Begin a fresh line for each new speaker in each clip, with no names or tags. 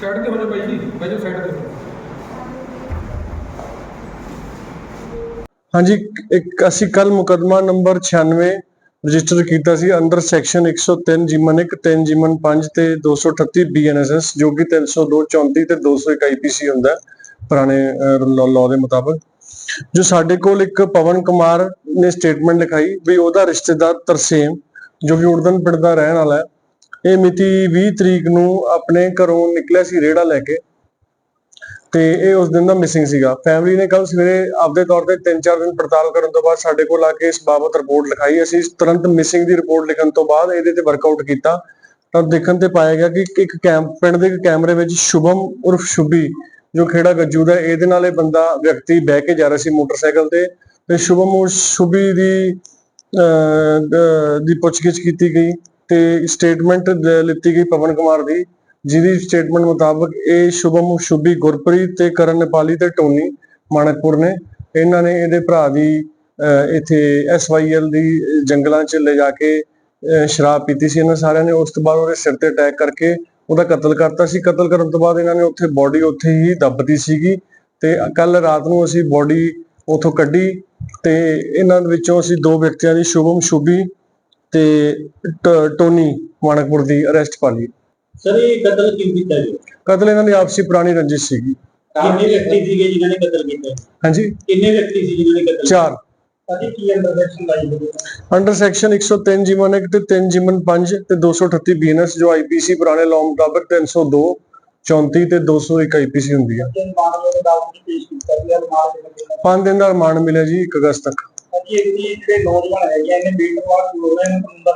Side ਤੇ ਹੋ ਜਾਓ ਬਾਈ ਜੀ ਬਾਈ ਜੀ ਸਾਈਡ ਤੇ।
ਹਾਂਜੀ, ਇੱਕ ਅਸੀਂ ਕੱਲ ਮੁਕਦਮਾ ਨੰਬਰ 96 ਰਜਿਸਟਰ ਕੀਤਾ ਸੀ ਅੰਡਰ ਸੈਕਸ਼ਨ 103 ਜਿਮਨ 1 3 ਜਿਮਨ 5 ਤੇ 238 ਬੀਐਨਐਸਐਸ ਜੋ ਕਿ 302 34 ਤੇ 201 ਆਈਪੀਸੀ ਹੁੰਦਾ ਪੁਰਾਣੇ ਲਾਅ ਦੇ ਮੁਤਾਬਕ। ਜੋ ਸਾਡੇ ਕੋਲ ਇੱਕ ਪਵਨ ਕੁਮਾਰ ਨੇ ਸਟੇਟਮੈਂਟ ਲਿਖਾਈ, ਵੀ ਉਹਦਾ ਰਿਸ਼ਤੇਦਾਰ ਤਰਸੇਮ, ਜੋ ਕਿ ਉੜਦਨ ਪਿੰਡ ਦਾ ਰਹਿਣ ਵਾਲਾ ਹੈ ਇਹ ਮਿਤੀ 20 ਤਰੀਕ ਨੂੰ ਆਪਣੇ ਘਰੋਂ ਨਿਕਲਿਆ ਸੀ ਰੇੜਾ ਲੈ ਕੇ। ਤੇ ਇਹ ਉਸ ਦਿਨ ਦਾ ਮਿਸਿੰਗ ਸੀਗਾ। ਫੈਮਿਲੀ ਨੇ ਕੱਲ ਸਵੇਰੇ ਆਪਦੇ ਤੌਰ ਤੇ 3-4 ਦਿਨ ਪੜਤਾਲ ਕਰਨ ਤੋਂ ਬਾਅਦ ਸਾਡੇ ਕੋਲ ਆ ਕੇ ਇਸ ਬਾਬਤ ਰਿਪੋਰਟ ਲਿਖਾਈ। ਅਸੀਂ ਤੁਰੰਤ ਮਿਸਿੰਗ ਦੀ ਰਿਪੋਰਟ ਲਿਖਣ ਤੋਂ ਬਾਅਦ ਇਹਦੇ ਤੇ ਵਰਕਆਊਟ ਕੀਤਾ। ਤਾਂ ਦੇਖਣ ਤੇ ਪਾਇਆ ਗਿਆ ਕਿ ਇੱਕ ਕੈਮ ਪਿੰਡ ਦੇ ਕੈਮਰੇ ਵਿੱਚ ਸ਼ੁਭਮ ਉਰਫ ਸ਼ੁਭੀ ਜੋ ਖੇੜਾ ਗੱਜੂ ਦਾ ਇਹਦੇ ਨਾਲ ਇਹ ਬੰਦਾ ਵਿਅਕਤੀ ਬਹਿ ਕੇ ਜਾ ਰਿਹਾ ਸੀ ਮੋਟਰਸਾਈਕਲ ਤੇ। ਤੇ ਸ਼ੁਭਮ ਉਰਫ ਸ਼ੁਭੀ ਦੀ ਅਹ, ਦੀ ਪੁੱਛਗਿੱਛ ਕੀਤੀ ਗਈ। ਤੇ ਸਟੇਟਮੈਂਟ ਲਿੱਤੀ ਗਈ ਪਵਨ ਕੁਮਾਰ ਦੀ ਜਿਹਦੀ ਸਟੇਟਮੈਂਟ ਮੁਤਾਬਕ ਇਹ ਸ਼ੁਭਮ ਸ਼ੁਭੀ ਗੁਰਪ੍ਰੀਤ ਤੇ ਕਰਨ ਨੇਪਾਲੀ ਤੇ ਟੋਨੀ ਮਾਣਕਪੁਰ ਨੇ। ਇਹਨਾਂ ਨੇ ਇਹਦੇ ਭਰਾ ਦੀ ਅਹ, ਇੱਥੇ ਐਸਵਾਈਐਲ ਦੀ ਜੰਗਲਾਂ 'ਚ ਲੈ ਜਾ ਕੇ ਸ਼ਰਾਬ ਪੀਤੀ ਸੀ ਇਹਨਾਂ ਸਾਰਿਆਂ ਨੇ। ਉਸ ਤੋਂ ਬਾਅਦ ਉਹਦੇ ਸਿਰ ਤੇ ਅਟੈਕ ਕਰਕੇ ਉਹਦਾ ਕਤਲ ਕਰਤਾ ਸੀ। ਕਤਲ ਕਰਨ ਤੋਂ ਬਾਅਦ ਇਹਨਾਂ ਨੇ ਉੱਥੇ ਬੋਡੀ ਉੱਥੇ ਹੀ ਦੱਬਤੀ ਸੀਗੀ ਤੇ ਕੱਲ ਰਾਤ ਨੂੰ ਅਸੀਂ ਬੋਡੀ ਉਥੋਂ ਕੱਢੀ ਤੇ ਇਹਨਾਂ ਵਿੱਚੋਂ ਅਸੀਂ ਦੋ ਵਿਅਕਤੀਆਂ ਦੀ ਸ਼ੁਭਮ ਸ਼ੁਭੀ ਤੇ ਟ- ਟੋਨੀ ਮਾਣਕਪੁਰ ਦੀ ਅਰੈਸਟ ਪਾ ਲਈ।
ਸਰ ਇਹ ਕਤਲ ਕਿਉਂ ਕੀਤਾ ਜੀ?
ਕਤਲ ਇਹਨਾਂ ਦੀ ਆਪਸੀ ਪੁਰਾਣੀ ਰੰਜਿਸ਼ ਸੀਗੀ।
ਕਿੰਨੇ ਵਿਅਕਤੀ ਸੀਗੇ ਜਿਨ੍ਹਾਂ ਨੇ ਕਤਲ ਕੀਤਾ
ਹਾਂਜੀ?
ਕਿੰਨੇ ਵਿਅਕਤੀ ਸੀ ਜਿਨ੍ਹਾਂ ਨੇ ਕਤਲ
ਚਾਰ।
ਕੀਤਾ ਕੀ ਅੰਡਰ ਸੈਕਸ਼ਨ ਲਾਈ ਹੋਈ
ਅੰਡਰ ਸੈਕਸ਼ਨ 103 ਜਿਮਨ 1 ਤੇ 3 ਜਿਮਨ 5 ਤੇ 238 ਬੀਐਨਐਸ ਜੋ ਆਈਪੀਸੀ ਪੁਰਾਣੇ ਲਾਅ ਮੁਤਾਬਕ 302 34 ਤੇ 201 ਆਈਪੀਸੀ ਹੁੰਦੀ ਹੈ
ਜਨ ਮਾਮਲੇ ਦੇ ਦਾਅਵੇ ਪੇਸ਼ ਕੀਤਾ ਗਿਆ ਵਿੱਚ
5 ਦਿਨ ਦਾ ਰਿਮਾਂਡ ਮਿਲਿਆ ਜੀ 1 ਅਗਸਤ ਤੱਕ।
ਅਜੀ ਇਹ ਜਿਹੜੇ ਨੌਜਵਾਨ ਹੈਗੇ ਆ, ਇਹਨੇ ਬੀਟ ਰਹੇ ਨੇ ਦਾ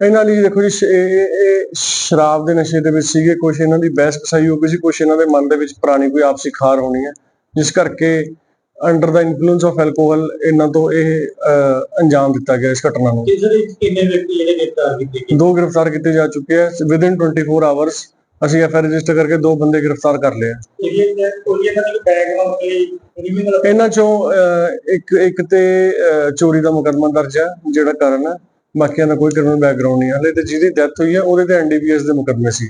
ਨਹੀਂ
ਇਹਨਾਂ ਦੇਖੋ ਜੀ ਸ਼- ਇਹ ਇਹ- ਸ਼ਰਾਬ ਦੇ ਨਸ਼ੇ ਦੇ ਵਿੱਚ ਸੀਗੇ ਕੁਝ ਇਹਨਾਂ ਦੀ ਬਹਿਸ ਕਸਾਈ ਹੋ ਗਈ ਸੀ ਕੁਝ ਇਹਨਾਂ ਦੇ ਮਨ ਦੇ ਵਿੱਚ ਪੁਰਾਣੀ ਕੋਈ ਆਪਸੀ ਖਾਰ ਹੋਣੀ ਹੈ। ਜਿਸ ਕਰਕੇ under the influence of alcohol ਇਹਨਾਂ ਤੋਂ ਇਹ ਅਹ, ਅੰਜਾਮ ਦਿੱਤਾ ਗਿਆ ਇਸ ਘਟਨਾ ਨੂੰ।
ਦੇ ਵਿੱਚ ਕਿੰਨੇ ਵਿਅਕਤੀ ਜਿਹੜੇ ਗ੍ਰਿਫਤਾਰ ਕੀਤੇ ਗਏ?
ਦੋ ਗ੍ਰਿਫਤਾਰ ਕੀਤੇ ਜਾ ਚੁੱਕੇ ਹੈ ਵਿਦਿਨ 24 ਆਵਰਸ ਅਸੀਂ ਐਫ ਆਈ ਰਜਿਸਟਰ ਕਰਕੇ ਦੋ ਬੰਦੇ ਗ੍ਰਿਫਤਾਰ ਕਰ ਲਏ ਆ। ਇਹਨਾਂ ਚੋਂ ਅਹ, ਇੱਕ ਇੱਕ ਤੇ ਅਹ, ਚੋਰੀ ਦਾ ਮੁਕੱਦਮਾ ਦਰਜ ਹੈ ਜਿਹੜਾ ਕਾਰਨ ਹੈ ਬਾਕੀਆਂ ਦਾ ਕੋਈ ਕ੍ਰਿਮੀਨਲ ਬੈਕਗ੍ਰਾਉਂਡ ਨਹੀਂ ਹੈ ਹਲੇ ਤੇ ਜਿਹਦੀ ਡੈਥ ਹੋਈ ਹੈ ਉਹਦੇ ਤੇ ਐਨਡੀਪੀਐਸ ਦੇ ਮੁਕੱਦਮੇ ਸੀ।